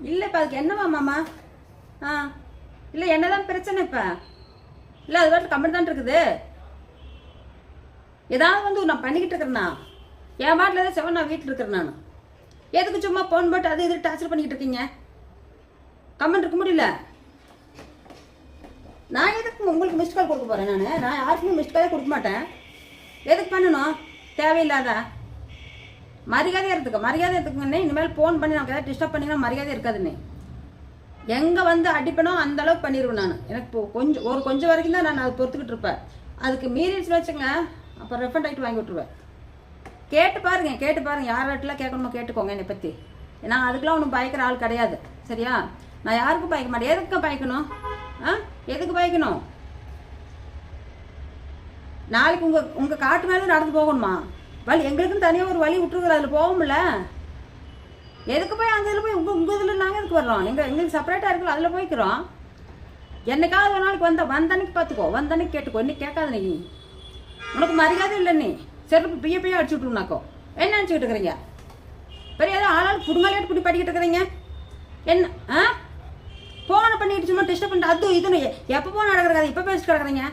இல்லைப்பா அதுக்கு என்னவா மாமா? ஆ. இல்லை என்னதான் பிரச்சனை இப்போ? இல்லை அது பாட்டு கம்பெனி தான் இருக்குது. ஏதாவது வந்து நான் பண்ணிக்கிட்டு இருக்கிறேண்ணா என் வாட்டில் ஏதாவது செவன் நான் வீட்டில் இருக்கிறேன் நான். எதுக்கு சும்மா ஃபோன் போட்டு அது இது டார்ச்சர் பண்ணிக்கிட்டு இருக்கீங்க? கமெண்ட் இருக்க முடியல. நான் எதுக்கு உங்களுக்கு மிஸ்ட் கால் கொடுக்க போகிறேன் நான்? நான் யாருக்குமே மிஸ்ட் காலே கொடுக்க மாட்டேன். எதுக்கு பண்ணணும்? தேவையில்லாதா? மரியாதை எடுத்துக்க மரியாதை எடுத்துக்கங்கண்ணே. இனிமேல் ஃபோன் பண்ணி நான் ஏதாவது டிஸ்டர்ப் பண்ணிங்கன்னா மரியாதை இருக்காதுண்ணே. எங்கே வந்து அடிப்பனோ அந்த அளவுக்கு பண்ணிடுவேன் நான். எனக்கு இப்போ கொஞ்சம் ஒரு கொஞ்சம் வரைக்கும் தான் நான் அதை பொறுத்துக்கிட்டு இருப்பேன். அதுக்கு மீறிடுச்சு வச்சுங்க அப்போ ரெஃபண்ட் ஆகிட்டு வாங்கி விட்ருவேன் கேட்டு பாருங்க கேட்டு பாருங்க. யார் வீட்டில் கேட்கணுமோ கேட்டுக்கோங்க என்னை பற்றி ஏன்னா அதுக்கெலாம் ஒன்றும் பயக்கிற ஆள் கிடையாது. சரியா? நான் யாருக்கும் பயக்க மாட்டேன். எதுக்கு பயக்கணும்? ஆ? எதுக்கு பயக்கணும்? நாளைக்கு உங்கள் உங்கள் காட்டு மேலே நடந்து போகணுமா? வழி எங்களுக்குன்னு தனியாக ஒரு வழி விட்டுருக்குற அதில் போகும்ல எதுக்கு போய் அந்த இதில் போய் உங்கள் உங்கள் இதில் நாங்கள் எதுக்கு வர்றோம்? எங்கள் எங்களுக்கு செப்பரேட்டாக இருக்குல்ல அதில் போய்க்கிறோம். என்னைக்காவது ஒரு நாளைக்கு வந்த வந்தன்னைக்கு பார்த்துக்கோ வந்தன்னைக்கு கேட்டுக்கோ இன்னைக்கு கேட்காத நீ. உனக்கு மரியாதை இல்லை நீ. செருப்பு பிய பிய அடிச்சு விட்டுருனாக்கோ என்ன நினச்சிக்கிட்டு இருக்கிறீங்க? பெரிய ஏதோ ஆளால் குடுங்காலேட்டு இப்படி படிக்கிட்டு இருக்கிறீங்க. என்ன ஆ? ஃபோனை பண்ணிட்டு சும்மா டிஸ்டர்ப் பண்ணிட்டு அது இதுன்னு எப்போ ஃபோன் நடக்கிறது இப்போ பேசிட்டு கிடக்குறீங்க?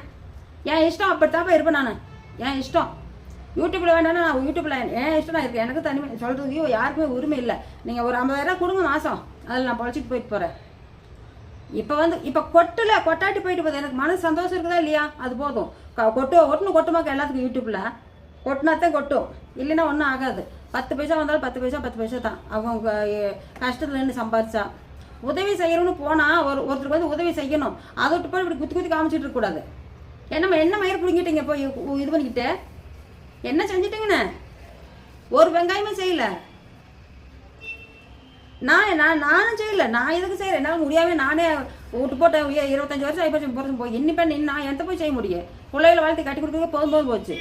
என் இஷ்டம் அப்படித்தாப்பா இருப்பேன் நான். என் இஷ்டம். யூடியூப்பில் வேணாலும் நான் யூடியூப்பில் ஏன் இஷ்டம் நான் இருக்குது எனக்கு தனிமை சொல்கிறதுக்கு யாருக்குமே உரிமை இல்லை. நீங்கள் ஒரு ஐம்பதாயிரம் கொடுங்க மாதம் அதில் நான் பொழைச்சிட்டு போயிட்டு போகிறேன் இப்போ வந்து இப்போ கொட்டில் கொட்டாட்டி போயிட்டு போகுது. எனக்கு மனசு சந்தோஷம் இருக்குதா இல்லையா? அது போதும். க- கொட்டு ஒட்டுன்னு கொட்டுமாக்க எல்லாத்துக்கும் யூடியூப்பில் கொட்டினா தான் கொட்டும். இல்லைன்னா ஒன்றும் ஆகாது. பத்து பைசா வந்தாலும் பத்து பைசா பத்து பைசா தான். அவங்க கஷ்டத்தில் கஷ்டத்துல இருந்து உதவி செய்யணும்னு போனால் ஒரு ஒருத்தருக்கு வந்து உதவி செய்யணும். அதை விட்டு போய் இப்படி குத்தி குத்தி காமிச்சிட்டு இருக்கக்கூடாது என்ன என்ன மயிர் பிடிங்கிட்டீங்க போய் இது பண்ணிக்கிட்டு? என்ன செஞ்சிட்டீங்கண்ணே ஒரு வெங்காயமே செய்யல. நான் நான் நானும் செய்யல. நான் எதுக்கு செய்யறேன் என்னால் முடியாமல் நானே விட்டு போட்டேன் இருபத்தஞ்சி வருஷம் ஆயிப்போச்சு போகிறது போய் இன்னி பண்ணி நான் எந்த போய் செய்ய முடியும்? பிள்ளைகளை வளர்த்து கட்டி கொடுக்க போதும் போதும் போச்சு.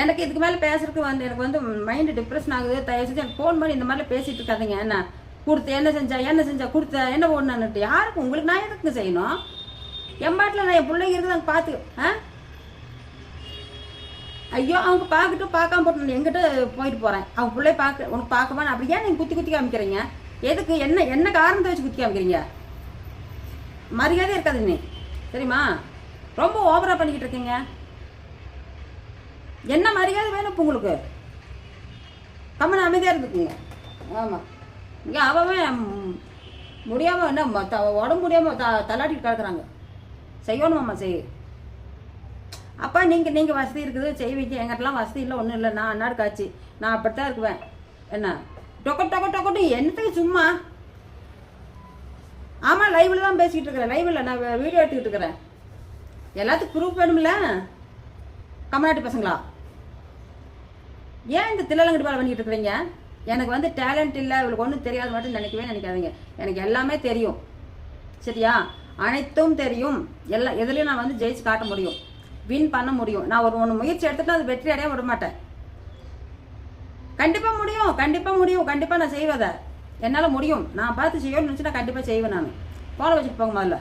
எனக்கு இதுக்கு மேலே பேசுறதுக்கு வந்து எனக்கு வந்து மைண்டு டிப்ரெஷன் ஆகுது. தயவு செஞ்சு எனக்கு ஃபோன் பண்ணி இந்த மாதிரிலாம் பேசிட்டு இருக்காதீங்க. என்ன? கொடுத்து என்ன செஞ்சா என்ன செஞ்சா கொடுத்த என்ன ஒன்றுன்னுட்டு யாருக்கு? உங்களுக்கு நான் எதுக்கு செய்யணும்? என் பாட்டில் நான் என் பிள்ளைங்க இருக்குதாங்க பார்த்து ஆ? ஐயோ அவங்க பார்க்கட்டும் பார்க்காம போட்டு நான் எங்கிட்ட போயிட்டு போகிறேன் அவங்க பிள்ளைய பார்க்க உனக்கு பார்க்கமா அப்படி ஏன் நீங்கள் குத்தி குத்தி காமிக்கிறீங்க? எதுக்கு என்ன என்ன காரணத்தை வச்சு குத்தி காமிக்கிறீங்க? மரியாதை இருக்காது நீ. சரிம்மா ரொம்ப ஓவராக பண்ணிக்கிட்டு இருக்கீங்க. என்ன மரியாதை வேணும் இப்போ உங்களுக்கு? கம்மன் அமைதியாக இருந்துக்குங்க. ஆமாம் இங்கே அவன் முடியாமல் என்ன த- உடம்பு முடியாமல் த தள்ளாட்டிட்டு கிடக்குறாங்க. செய்யணுமாம்மா செய். அப்பா நீங்கள் நீங்கள் வசதி இருக்குது செய்வீங்க. எங்கிட்டலாம் வசதி இல்லை ஒன்றும் இல்லை. நான் அன்னாடு காய்ச்சி நான் அப்படித்தான் இருக்குவேன். என்ன? டொக்க டொக்க டொக்கட்டு என்னத்துக்கு சும்மா. ஆமாம் லைவில் தான் பேசிக்கிட்டு இருக்கிறேன். லைவில் நான் வீடியோ எடுத்துக்கிட்டு இருக்கிறேன். எல்லாத்துக்கும் ப்ரூஃப் வேணும்ல? தமிழ்நாட்டு பசங்களா? ஏன் இந்த தில்லலங்கடி வேலை பண்ணிக்கிட்டு இருக்கிறீங்க? எனக்கு வந்து டேலண்ட் இல்லை. இவளுக்கு ஒன்றும் தெரியாது மட்டும் நினைக்கவே நினைக்காதீங்க. எனக்கு எல்லாமே தெரியும். சரியா? அனைத்தும் தெரியும். எல்லா எதுலேயும் நான் வந்து ஜெயிச்சு காட்ட முடியும். வின் பண்ண முடியும். நான் ஒரு ஒன்று முயற்சி எடுத்துட்டு அது வெற்றி அடைய விட மாட்டேன். கண்டிப்பாக முடியும். கண்டிப்பாக முடியும். கண்டிப்பாக நான் செய்வதை என்னால் முடியும். நான் பார்த்து செய்யணும்னு நினச்சி நான் கண்டிப்பாக செய்வேன் நான். போன வச்சுட்டு போங்க முதல்ல.